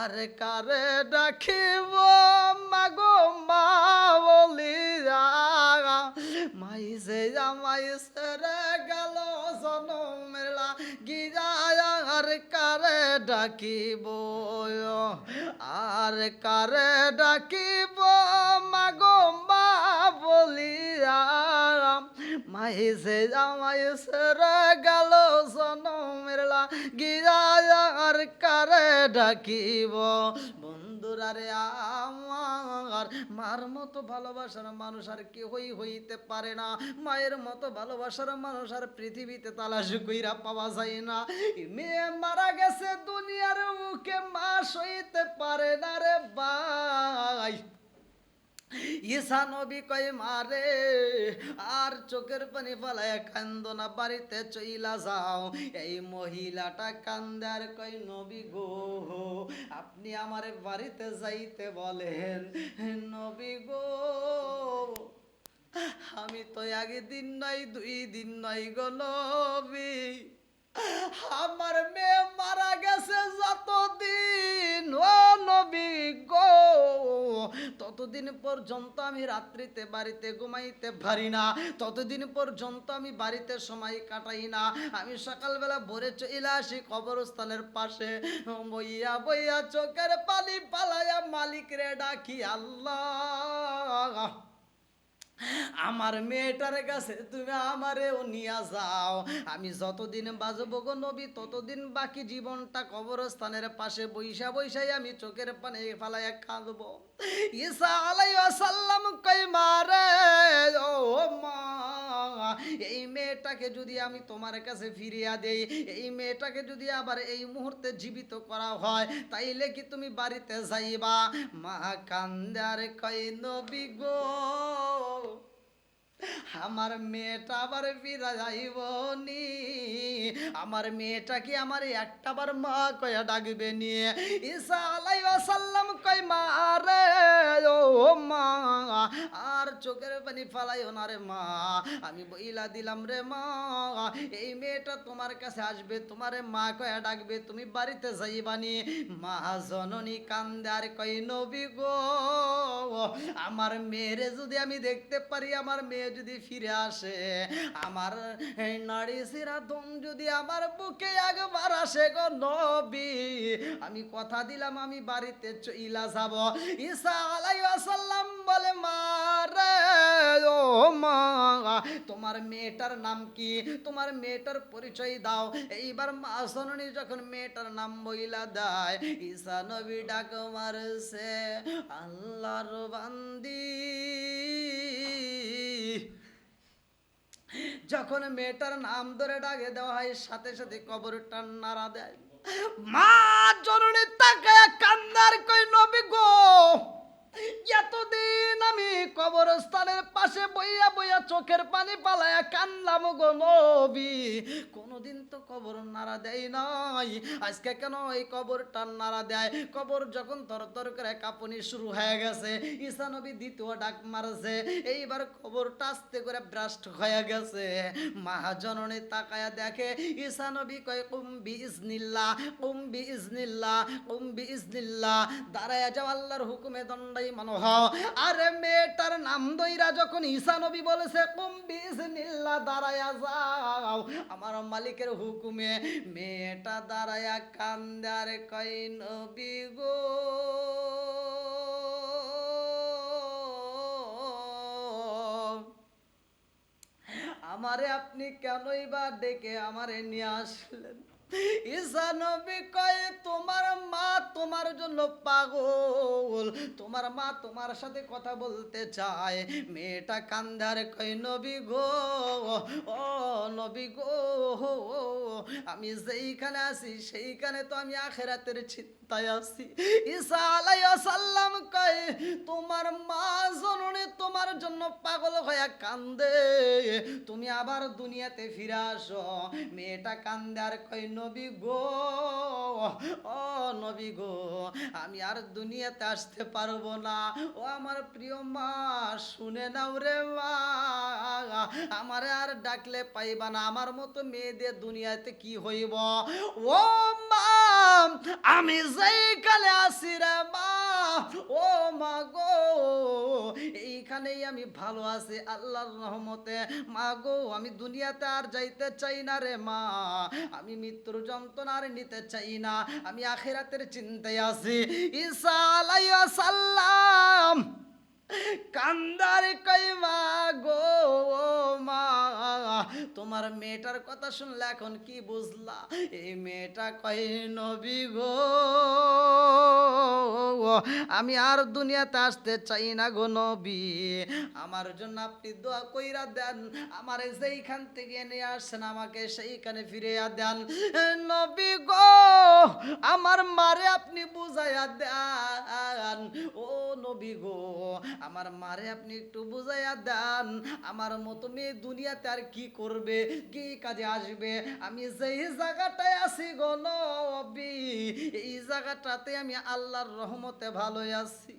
আর কারে ডাকিব? মাগো মা বলিয়া মাইসে যে রে গেল জনমেলা গিয়া আর কারে ডাকিব? আর কারে ডাকিব? মাগো মা মাই যে জামাই সেরে গেল জনমের গিয়া আর কারে ডাকিব। বন্ধুরা রে আমার, মার মতো ভালোবাসার মানুষ আর কেউই হইতে পারে না। মায়ের মতো ভালোবাসার মানুষ আর পৃথিবীতে তালাশ কইরা পাওয়া যায় না। মেয়ে মারা গেছে, দুনিয়ার মুখে মা সইতে পারে না রে ভাই। ঈশা নবী কই মারে, আর চোখের পানি ফলায় কান্দ না, বাড়িতে চইলা যাও। এই মহিলাটা কান্দে আর কই নবী গো, আপনি আমার বাড়িতে যাইতে বলেন। নবী গো, আমি তো আগে দিন নাই, দুই দিন নাই গো নবী। আমার মেয়ে মারা গেছে যতদিন, ও নবী গো ততদিন পর্যন্ত আমি রাত্রিতে বাড়িতে ঘুমাইতে পারি না, ততদিন পর্যন্ত আমি বাড়িতে সময় কাটাই না। আমি সকালবেলা ভোরে চলে আসি কবরস্থানের পাশে। বইয়া বইয়া চোখের পানি পালাইয়া মালিক রে ডাকি, আল্লাহ! আমার মেয়েটার কাছে তুমি আমারেও নিয়ে যাও। আমি যতদিন বাজবো গো নবী, ততদিন বাকি জীবনটা কবরস্থানের পাশে বৈশা বৈশাই আমি চোখের পানে ফালাইয়া কাঁদবো। ঈসা আলাই সাল্লাম কই মারে ও মা, এই মেয়েটাকে যদি আমি তোমার কাছে ফিরিয়া দেই, এই মেয়েটাকে যদি আবার এই মুহূর্তে জীবিত করা হয়, তাইলে কি তুমি বাড়িতে যাইবা? মা কান্দার কই নবী গো আমার মেয়েটা আবার ফিরা যাইব নি? আমার মেয়েটা কি আমার একটাবার মা কয়া ডাকবে নিয়ে ঈসা আলাই সাল্লাম কই মা রে চোখের পানি ফালাইও না রে মা। আমি বইলা দিলাম রে মা, এই মেয়েটা তোমার কাছে আসবে, তোমারে মা কয়া ডাকবে, তুমি বাড়িতে যাইবা নি। মা জননী কান্দার কই নবী গো, আমার মেয়েরে যদি আমি দেখতে পারি, আমার মেয়ে যদি ফিরে আসে, আমার নারী সিরা দম যদি আমার বুকে একবার আসে গো নবী। আমি কথা দিলাম, আমি বাড়িতে চইলা যাব। ঈসা আলাইসাল্লাম বলে মারে তোমার মেয়েটার নাম কি? তোমার মেয়েটার পরিচয় দাও। এইবার যখন মেয়েটার নাম বইলা দেয় ঈসা নবী ডাক আল্লাহর বান্দি। যখন মেয়েটার নাম ধরে ডাকে দেওয়া হয়, সাথে সাথে কবরটা নাড়া দেয়। মা জননী তাকায় কান্নার পানি পালায়া কান্দাম গো নবী। কোনোদিন তো কবর নাড়া দেয় নাই। আজকে কেন এই কবরটা নাড়া দেয়? কবর যখন তর তর করে কাঁপুনি শুরু হয়ে গেছে। ঈশা নবী দ্বিতীয় ডাক মারছে। এইবার কবরটা আস্তে করে ব্রাস্ট হয়ে গেছে। মহাজননী তাকায়া দেখে ঈশা নবী কয় কুম্বি ইজনিল্লা কুম্বি ইজনিল্লা কুম্বি ইজনিল্লা দাঁড়ায় যাও, আল্লাহর হুকুমে দণ্ডাই মনোহ আরে মেয়েটার নাম দইরা যখন ঈশা নবী বলেছে কুম্বি ইজনিল্লা দাঁড়ায়া যাও। আমার মালিকের হুকুমে মেয়েটা দাঁড়ায়া কান্দার কই নবী গো? আমারে আপনি কেনই বা ডেকে আমারে নিয়ে আসলেন? ঈশা নবী কয়, তোমার তোমার জন্য পাগল। তোমার মা তোমার সাথে কথা বলতে চায়, মেয়েটা কান্দার কয়, নবী গো, ও নবী গো, আমি যেইখানে আছি, সেইখানে তো আমি আখেরাতের চিন্তায় আছি। ঈসা আলাইসাল্লাম কয়, তোমার মা জননী তোমার জন্য পাগল হয়ে কান্দে। তুমি আবার দুনিয়াতে ফিরে আসো। মেয়েটা কান্দে আর কয়, নবী গো, ও নবী গো আমি আর দুনিয়াতে আসতে পারব না। ও আমার প্রিয় মা, শুনে নাও রে মা। আমার আর ডাকলে পাইবা না। আমার মতো মেয়েদের দুনিয়াতে কি হইব? ও আমি যেইখানে আসি রে মা, ও মা গো, এইখানেই আমি ভালো আছি, আল্লাহর রহমতে। মা গো, আমি দুনিয়াতে আর যাইতে চাই না রে মা, আমি মৃত্যুর যন্ত্রণা আর নিতে চাই না, আমি আখিরাতের চিন্তায় আছি। ঈসা আলাইহিস সালাম কান্দার কই মা গো মা? তোমার মেয়েটার কথা শুনলে এখন কি বুঝলা? এই মেয়েটা কই নবী গো? আমি আর দুনিয়াতে আসতে চাই না গো নবী। আমার জন্য আপনি দোয়া কইরা দেন। আমার যেইখান থেকে নিয়ে আসছেন, আমাকে সেইখানে ফিরিয়া দেন। নবী গো, আমার মারে আপনি বুঝাইয়া দেন। ও নবী গো। আমার মারে আপনি একটু বুঝাইয়া দেন। আমার মতো মেয়ে দুনিয়াতে আর কি করবে? কি কাজে আসবে? আমি যেই জায়গাটায় আছি গো নবী, এই জায়গাটাতে আমি আল্লাহর রহমতে ভালো আছি।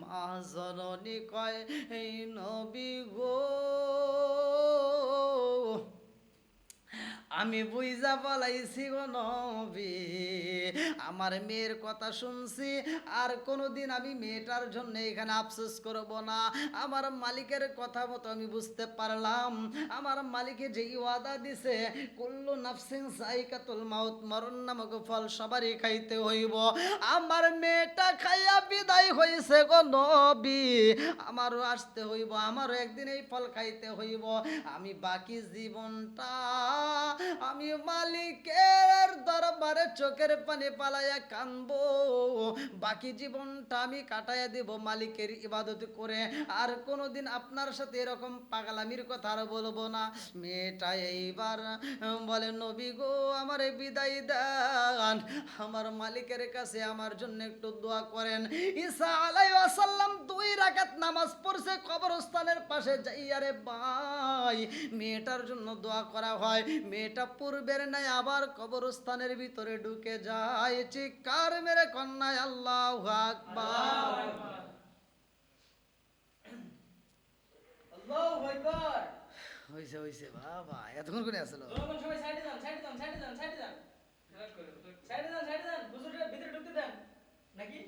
মা জননী কয় এই নবী গো। আমি বুঝা পালাইছি গো নবী। আমার মেয়ের কথা শুনছি, আর কোনোদিন আমি মেয়েটার জন্য এখানে আফসোস করব না। আমার মালিকের কথা মতো আমি বুঝতে পারলাম। আমার মালিকে যেই ওয়াদা দিছে, কুল্লু নাফসিন সাইকাতুল মাউত, মরণ নামক ফল সবারই খাইতে হইব। আমার মেয়েটা খাইয়া বিদায় হইছে গো নবী। আমারও আসতে হইব, আমারও একদিন এই ফল খাইতে হইব। আমি বাকি জীবনটা আমি মালিকের দরবারে চোখের পানি পালাইয়া কানবো বাকি জীবনটা আমি কাটাইয়া দেব মালিকের ইবাদত করে। আর কোনোদিন আপনার সাথে এরকম পাগলামির কথা আর বলব না। মেয়েটা এইবার বলে, নবী গো, আমারে বিদায় দেন। আমার মালিকের কাছে আমার জন্য একটু দোয়া করেন। ঈসা আলাইহিস সালাম দুই রাকাত নামাজ পড়ছে, কবরস্থানের পাশে যাইয়া রে ভাই, মেয়েটার জন্য দোয়া করা হয়। মেয়েটা পূর্বের নাই আবার কবরস্থানের ভিতরে ঢুকে যায়। চিৎকার মেরে কন্যায় আল্লাহ আকবার। হইছে হইছে বাবা এতক্ষণ করে আসলো? সবাই সাইডে যান সাইডে যান সাইডে যান সাইডে যান। সাইডে যান সাইডে যান হুজুরের ভিতরে ঢুকতে দেন। নাকি?